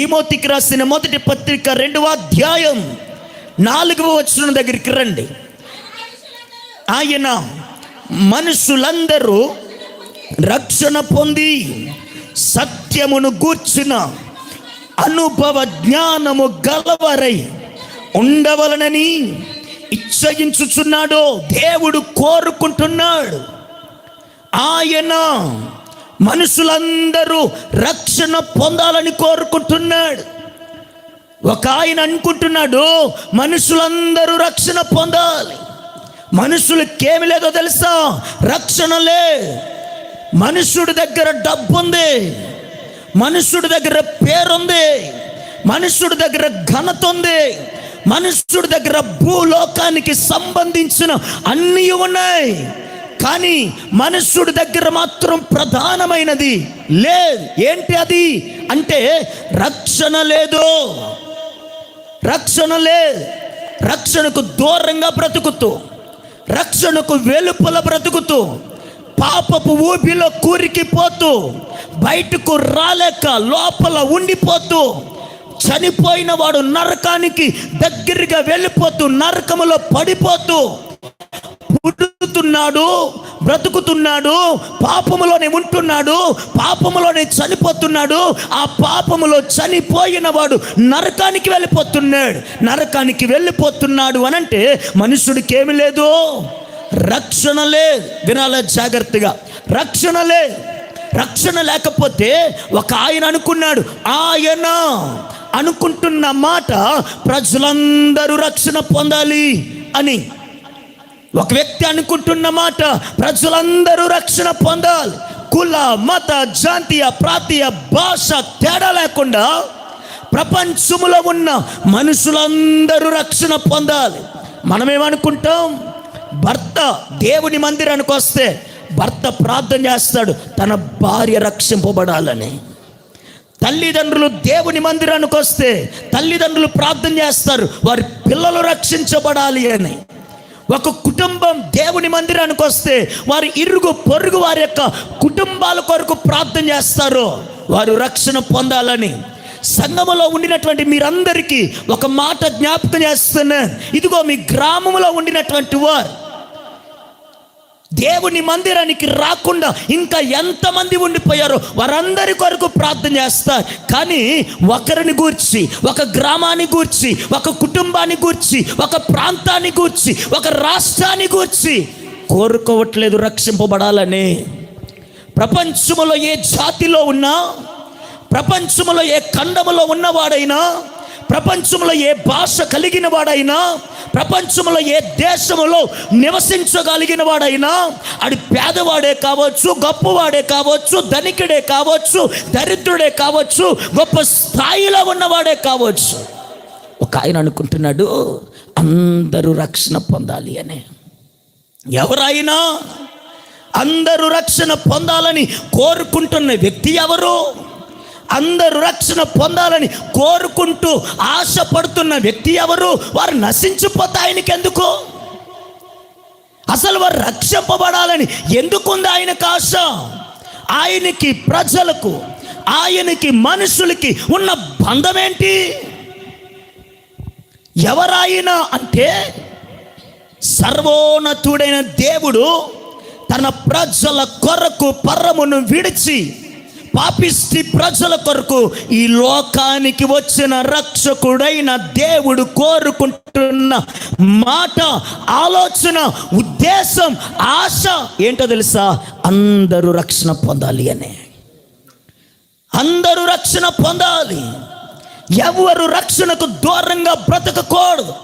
తిమోతికి రాసిన మొదటి పత్రిక రెండవ అధ్యాయం నాలుగవ వచ్చిన దగ్గరికి రండి. ఆయన మనుషులందరూ రక్షణ పొంది సత్యమును గూర్చిన అనుభవ జ్ఞానము గలవరై ఉండవలనని ఇచ్చగించుచున్నాడో దేవుడు కోరుకుంటున్నాడు. ఆయన మనుషులందరూ రక్షణ పొందాలని కోరుకుంటున్నాడు. ఒక ఆయన అనుకుంటున్నాడు మనుషులందరూ రక్షణ పొందాలి. మనుషులకేమి లేదో తెలుసా? రక్షణ లే. మనుషుడి దగ్గర డబ్బు ఉంది మనుషుడి దగ్గర పేరుంది. మనుషుడి దగ్గర ఘనత ఉంది మనుషుడి దగ్గర భూలోకానికి సంబంధించిన అన్నీ ఉన్నాయి. కానీ మనుష్యుడి దగ్గర మాత్రం ప్రధానమైనది లేదు. ఏంటి అది? అంటే రక్షణ లేదు. రక్షణ లేదు. రక్షణకు దూరంగా బ్రతుకుతూ రక్షణకు వెలుపల బ్రతుకుతూ పాపపు ఊపిలో కూరికిపోతూ బయటకు రాలేక లోపల ఉండిపోతూ చనిపోయిన వాడు నరకానికి దగ్గరగా వెళ్ళిపోతూ నరకములో పడిపోతూ పుట్టుతున్నాడు బ్రతుకుతున్నాడు పాపములోనే ఉంటున్నాడు పాపములోనే చనిపోతున్నాడు ఆ పాపములో చనిపోయిన వాడు నరకానికి వెళ్ళిపోతున్నాడు. నరకానికి వెళ్ళిపోతున్నాడు అనంటే మనుషుడికి ఏమి లేదు రక్షణ లేదు. వినాల జాగ్రత్తగా. రక్షణ లేదు. రక్షణ లేకపోతే ఒక ఆయన అనుకున్నాడు. ఆయన అనుకుంటున్న మాట ప్రజలందరూ రక్షణ పొందాలి అని. ఒక వ్యక్తి అనుకుంటున్న మాట ప్రజలందరూ రక్షణ పొందాలి. కుల మత జాతీయ ప్రాంతీయ భాష తేడా లేకుండా ప్రపంచములో ఉన్న మనుషులందరూ రక్షణ పొందాలి. మనమేమనుకుంటాం? భర్త దేవుని మందిరానికి వస్తే భర్త ప్రార్థన చేస్తాడు తన భార్య రక్షింపబడాలని. తల్లిదండ్రులు దేవుని మందిరానికి వస్తే తల్లిదండ్రులు ప్రార్థన చేస్తారు వారి పిల్లలు రక్షించబడాలి అని. ఒక కుటుంబం దేవుని మందిరానికి వస్తే వారి ఇరుగు పొరుగు వారి యొక్క కుటుంబాల కొరకు ప్రార్థన చేస్తారు. వారు రక్షణ పొందాలని. సంఘములో ఉండినటువంటి మీరందరికీ ఒక మాట జ్ఞాపకం చేస్తున్నాను. ఇదిగో మీ గ్రామంలో ఉండినటువంటి వారు. దేవుని మందిరానికి రాకుండా ఇంకా ఎంతమంది ఉండిపోయారో వారందరి కొరకు ప్రార్థన చేస్తారు కానీ ఒకరిని గూర్చి ఒక గ్రామాన్ని గూర్చి ఒక కుటుంబాన్ని గూర్చి ఒక ప్రాంతాన్ని గూర్చి ఒక రాష్ట్రాన్ని గూర్చి కోరుకోవట్లేదు రక్షింపబడాలని. ప్రపంచములో ఏ జాతిలో ఉన్నా ప్రపంచములో ఏ ఖండములో ఉన్నవాడైనా ప్రపంచంలో ఏ భాష కలిగిన వాడైనా ప్రపంచంలో ఏ దేశంలో నివసించగలిగిన వాడైనా అది పేదవాడే కావచ్చు గొప్పవాడే కావచ్చు ధనికుడే కావచ్చు దరిద్రుడే కావచ్చు గొప్ప స్థాయిలో ఉన్నవాడే కావచ్చు. ఒక ఆయన అనుకుంటున్నాడు అందరూ రక్షణ పొందాలి అని. ఎవరైనా అందరూ రక్షణ పొందాలని కోరుకుంటున్న వ్యక్తి ఎవరు? అందరూ రక్షణ పొందాలని కోరుకుంటూ ఆశపడుతున్న వ్యక్తి ఎవరు? వారు నశించిపోతే ఆయనకి ఎందుకు అసలు వారు రక్షింపబడాలని ఎందుకుంది ఆయనకు ఆశ? ఆయనకి ప్రజలకు ఆయనకి మనుషులకి ఉన్న బంధం ఏంటి ఎవరాయినా అంటే సర్వోన్నతుడైన దేవుడు తన ప్రజల కొరకు పరమును విడిచి పాపిష్టి ప్రజల కొరకు ఈ లోకానికి వచ్చిన రక్షకుడైన దేవుడు కోరుకుంటున్న మాట ఆలోచన ఉద్దేశం ఆశ ఏంటో తెలుసా? అందరూ రక్షణ పొందాలి అనే. అందరూ రక్షణ పొందాలి. ఎవరు రక్షణకు దూరంగా బ్రతకకూడదు.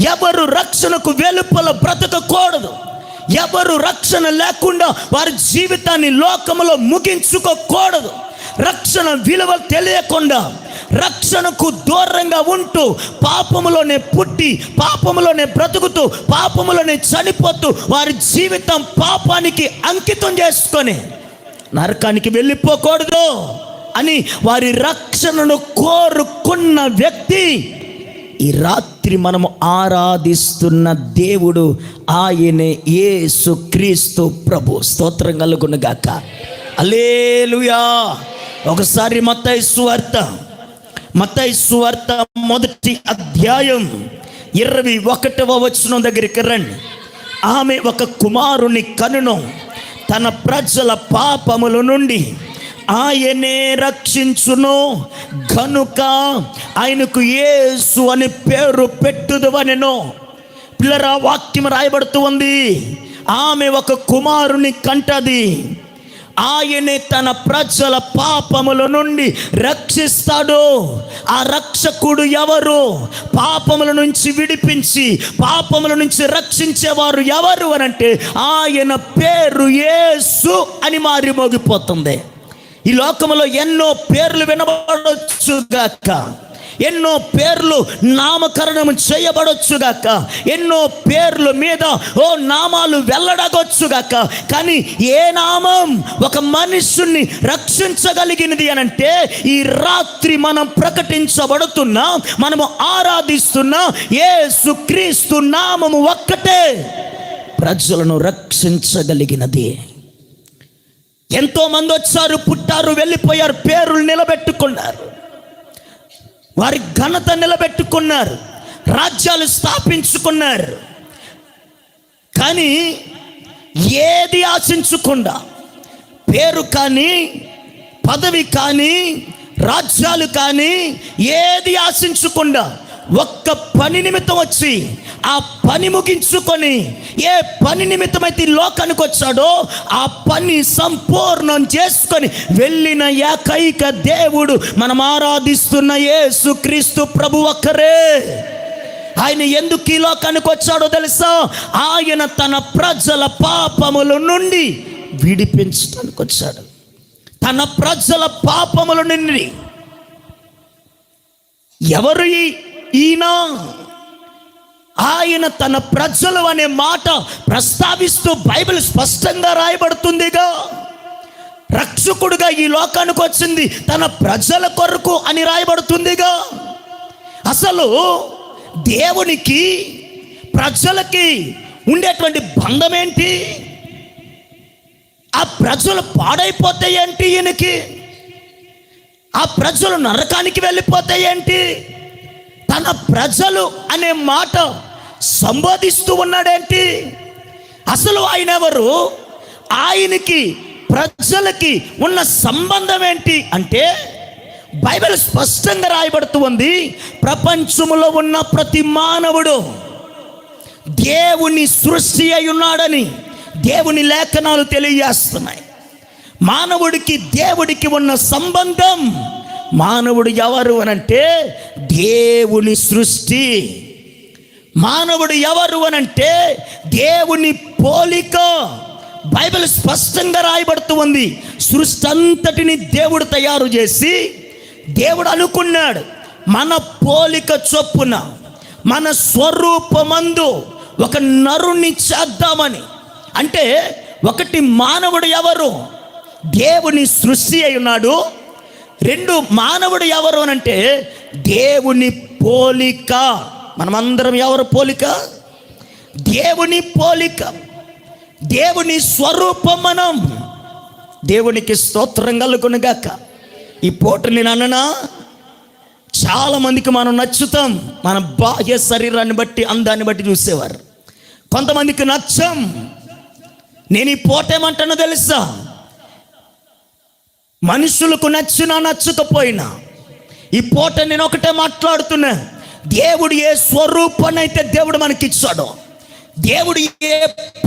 ఎవరు రక్షణకు వెలుపల బ్రతకకూడదు. ఎవరు రక్షణ లేకుండా వారి జీవితాన్ని లోకములో ముగించుకోకూడదు. రక్షణ విలువ తెలియకుండా రక్షణకు దూరంగా ఉంటూ పాపములోనే పుట్టి పాపములోనే బ్రతుకుతూ పాపములోనే చనిపోతూ వారి జీవితం పాపానికి అంకితం చేసుకొని నరకానికి వెళ్ళిపోకూడదు అని వారి రక్షణను కోరుకున్న వ్యక్తి ఈ రాత్రి మనము ఆరాధిస్తున్న దేవుడు ఆయనే యేసు క్రీస్తు ప్రభు. స్తోత్రం కలుగునుగాక అలేలుయా ఒకసారి మత్తయి సువార్త మత్తయి సువార్త మొదటి అధ్యాయం ఇరవై ఒకటవ వచనం దగ్గరికి రండి. ఆమె ఒక కుమారుని కనును. తన ప్రజల పాపముల నుండి ఆయనే రక్షించును. గనుక ఆయనకు యేసు అని పేరు పెట్టుదవనెను. పిల్లరా వాక్యం రాయబడుతూ ఉంది. ఆమె ఒక కుమారుని కంటది. ఆయనే తన ప్రజల పాపముల నుండి రక్షిస్తాడు. ఆ రక్షకుడు ఎవరు? పాపముల నుంచి విడిపించి పాపముల నుంచి రక్షించేవారు ఎవరు అని అంటే ఆయన పేరు యేసు అని మారి మోగిపోతుంది. ఈ లోకములో ఎన్నో పేర్లు వినబడొచ్చుగాక. ఎన్నో పేర్లు నామకరణం చేయబడొచ్చుగాక. ఎన్నో పేర్లు మీద ఓ నామాలు వెళ్ళడగొచ్చుగాక కానీ ఏ నామం ఒక మనుషుణ్ణి రక్షించగలిగినది అని అంటే ఈ రాత్రి మనం ప్రకటించబడుతున్నా మనము ఆరాధిస్తున్న ఏ సుక్రీస్తు నామము ఒక్కటే ప్రజలను రక్షించగలిగినది. ఎంతో మంది వచ్చారు పుట్టారు వెళ్ళిపోయారు పేర్లు నిలబెట్టుకున్నారు. వారి ఘనత నిలబెట్టుకున్నారు రాజ్యాలు స్థాపించుకున్నారు. కానీ ఏది ఆశించకుండా పేరు కానీ పదవి కానీ రాజ్యాలు కానీ ఏది ఆశించకుండా ఒక్క పని నిమిత్తం వచ్చి ఆ పని ముగించుకొని ఏ పని నిమిత్తమైతే ఈ లోకానికి వచ్చాడో ఆ పని సంపూర్ణం చేసుకొని వెళ్ళిన ఏకైక దేవుడు మనం ఆరాధిస్తున్న యేసు క్రీస్తు ప్రభు ఒక్కరే. ఆయన ఎందుకు ఈ లోకానికి వచ్చాడో తెలుసా? ఆయన తన ప్రజల పాపముల నుండి విడిపించడానికి వచ్చాడు. తన ప్రజల పాపముల నుండి. ఎవరు ఈ- ఈయన ఆయన తన ప్రజలు అనే మాట ప్రస్తావిస్తూ బైబిల్ స్పష్టంగా రాయబడుతుందిగా. రక్షకుడుగా ఈ లోకానికి వచ్చింది తన ప్రజల కొరకు అని రాయబడుతుందిగా. అసలు దేవునికి ప్రజలకి ఉండేటువంటి బంధం ఏంటి? ఆ ప్రజలు పాడైపోతాయేంటి ఈయనకి? ఆ ప్రజలు నరకానికి వెళ్ళిపోతాయేంటి తన ప్రజలు అనే మాట సంబోధిస్తూ ఉన్నాడేంటి? అసలు ఆయన ఎవరు? ఆయనకి ప్రజలకి ఉన్న సంబంధం ఏంటి? అంటే బైబిల్ స్పష్టంగా రాయబడుతూ ఉంది ప్రపంచములో ఉన్న ప్రతి మానవుడు దేవుని సృష్టి అయి ఉన్నాడని దేవుని లేఖనాలు తెలియజేస్తున్నాయి. మానవుడికి దేవుడికి ఉన్న సంబంధం మానవుడు ఎవరు అనంటే దేవుని సృష్టి. మానవుడు ఎవరు అనంటే దేవుని పోలిక. బైబిల్ స్పష్టంగా రాయబడుతూ ఉంది. సృష్టి అంతటిని దేవుడు తయారు చేసి దేవుడు అనుకున్నాడు. మన పోలిక చొప్పున మన స్వరూపమందు ఒక నరుణ్ణి చేద్దామని. అంటే ఒకటి మానవుడు ఎవరు? దేవుని సృష్టి అయి ఉన్నాడు. రెండు మానవుడు ఎవరు అని అంటే దేవుని పోలిక. మనమందరం ఎవరు పోలిక? దేవుని పోలిక. దేవుని స్వరూపం మనం దేవునికి స్తోత్రం కలుగునుగాక ఈ పూట నేను అన్ననా? చాలామందికి మనం నచ్చుతాం. మన బాహ్య శరీరాన్ని బట్టి అందాన్ని బట్టి చూసేవారు. కొంతమందికి నచ్చం. నేను ఈ పూట ఏమంటానో తెలుసా? మనుషులకు నచ్చినా నచ్చకపోయినా ఈ పూట నేను ఒకటే మాట్లాడుతున్నా. దేవుడు ఏ స్వరూపాన్నైతే దేవుడు మనకిచ్చాడో దేవుడు ఏ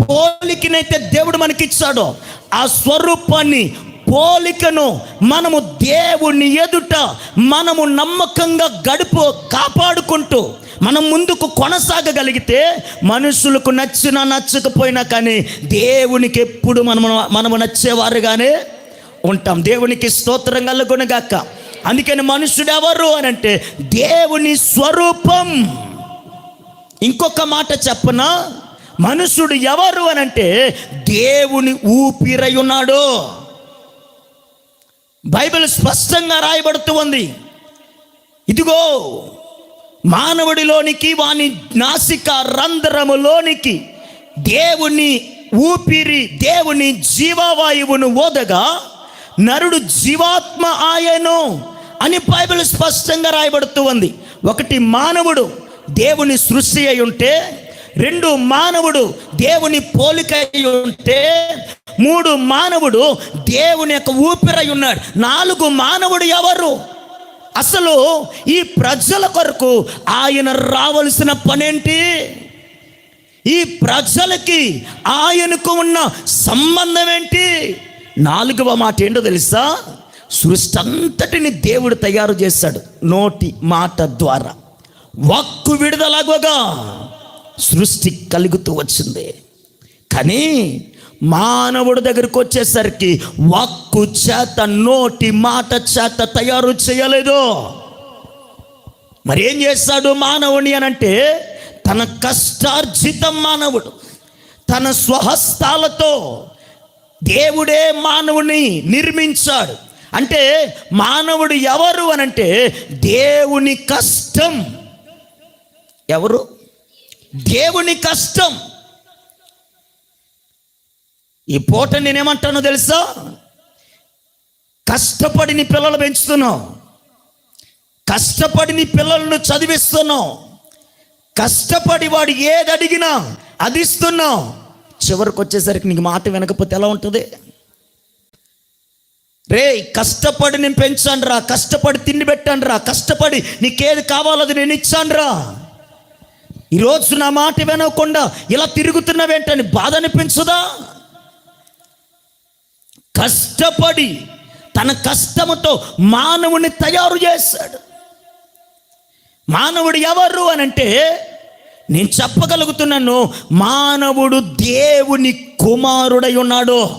పోలికనైతే దేవుడు మనకిచ్చాడో ఆ స్వరూపాన్ని పోలికను మనము దేవుని ఎదుట మనము నమ్మకంగా గడుపు కాపాడుకుంటూ మనం ముందుకు కొనసాగగలిగితే మనుషులకు నచ్చినా నచ్చకపోయినా కానీ దేవునికి ఎప్పుడు మనము మనము నచ్చేవారుగానే ఉంటాం. దేవునికి స్తోత్రం కలుగునగాక. అందుకని మనుషుడు ఎవరు అని అంటే దేవుని స్వరూపం. ఇంకొక మాట చెప్పనా మనుషుడు ఎవరు అని అంటే దేవుని ఊపిరై ఉన్నాడు బైబిల్ స్పష్టంగా రాయబడుతూ ఉంది. ఇదిగో మానవుడిలోనికి వాని నాసిక రంధ్రములోనికి దేవుని ఊపిరి దేవుని జీవవాయువును ఓదగా నరుడు జీవాత్మ ఆయను అని బైబిల్ స్పష్టంగా రాయబడుతూ ఉంది. ఒకటి మానవుడు దేవుని సృష్టి అయి ఉంటే రెండు మానవుడు దేవుని పోలిక అయి ఉంటే మూడు మానవుడు దేవుని యొక్క ఊపిరై ఉన్నాడు. నాలుగు మానవుడు ఎవరు? అసలు ఈ ప్రజల కొరకు ఆయన రావలసిన పనేంటి? ఈ ప్రజలకి ఆయనకు ఉన్న సంబంధం ఏంటి? నాలుగవ మాట ఏంటో తెలుసా? సృష్టి అంతటిని దేవుడు తయారు చేశాడు నోటి మాట ద్వారా. వక్కు విడుదలగోగా సృష్టి కలుగుతూ వచ్చింది. కానీ మానవుడి దగ్గరికి వచ్చేసరికి వక్కు చేత నోటి మాట చేత తయారు చేయలేదు. మరి ఏం చేస్తాడు మానవుని అని అంటే తన కష్టార్జితం మానవుడు తన స్వహస్తాలతో దేవుడే మానవుని నిర్మించాడు. అంటే మానవుడు ఎవరు అని అంటే దేవుని కష్టం. ఎవరు? దేవుని కష్టం. ఈ పూట నేనేమంటానో తెలుసా? కష్టపడి నీ పిల్లలు పెంచుతున్నావు. కష్టపడి నీ పిల్లలను చదివిస్తున్నావు. కష్టపడి వాడు ఏది అడిగినా అదిస్తున్నావు. చివరికి వచ్చేసరికి నీకు మాట వినకపోతే ఎలా ఉంటుంది? రే కష్టపడి నేను పెంచాను రా కష్టపడి తిండి పెట్టాను రా కష్టపడి నీకేది కావాలో అది నేను ఇచ్చాను రా. ఈరోజు నా మాట వినకుండా ఇలా తిరుగుతున్నావేంటని బాధ అనిపించదా? కష్టపడి తన కష్టముతో మానవుని తయారు చేశాడు. మానవుడు ఎవరు అని అంటే నేను చెప్పగలుగుతున్నాను మానవుడు దేవుని కుమారుడై ఉన్నాడు.